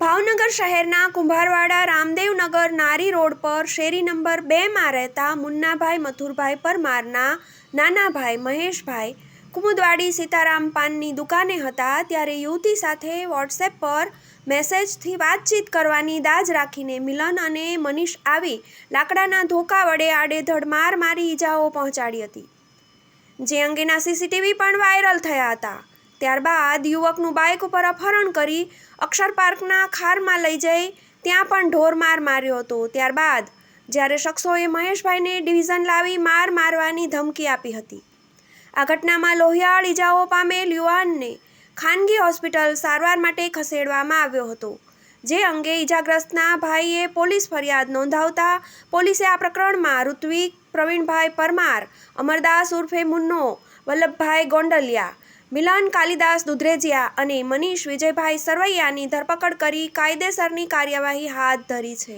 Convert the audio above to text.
ભાવનગર શહેરના કુંભારવાડા રામદેવનગર નારી રોડ પર શેરી નંબર બેમાં રહેતા મુન્નાભાઈ મથુરભાઈ પરમારના નાનાભાઈ મહેશભાઈ કુમુદવાડી સીતારામ પાનની દુકાને હતા. ત્યારે યુવતી સાથે વોટ્સએપ પર મેસેજથી વાતચીત કરવાની દાજ રાખીને મિલન અને મનીષ આવી લાકડાના ધોકા વડે આડેધડ માર મારી ઈજાઓ પહોંચાડી હતી. જે અંગેના સીસીટીવી પણ વાયરલ થયા હતા. ત્યારબાદ યુવકનું બાઇક ઉપર અપહરણ કરી અક્ષર પાર્કના ખારમાં લઈ જઈ ત્યાં પણ ઢોર માર માર્યો હતો. ત્યારબાદ જ્યારે શખ્સોએ મહેશભાઈને ડિવિઝન લાવી માર મારવાની ધમકી આપી હતી. આ ઘટનામાં લોહિયાળ ઈજાઓ પામેલ યુવાનને ખાનગી હોસ્પિટલ સારવાર માટે ખસેડવામાં આવ્યો હતો, જે અંગે ઈજાગ્રસ્તના ભાઈએ પોલીસ ફરિયાદ નોંધાવતા પોલીસે આ પ્રકરણમાં ઋત્વિક, પ્રવીણભાઈ પરમાર, અમરદાસ ઉર્ફે મુન્નો, વલ્લભભાઈ ગોંડલિયા મિલન કાલિદાસ દુધરેજિયા અને મનીષ વિજયભાઈ સરવૈયાની ધરપકડ કરી કાયદેસરની કાર્યવાહી હાથ ધરી છે.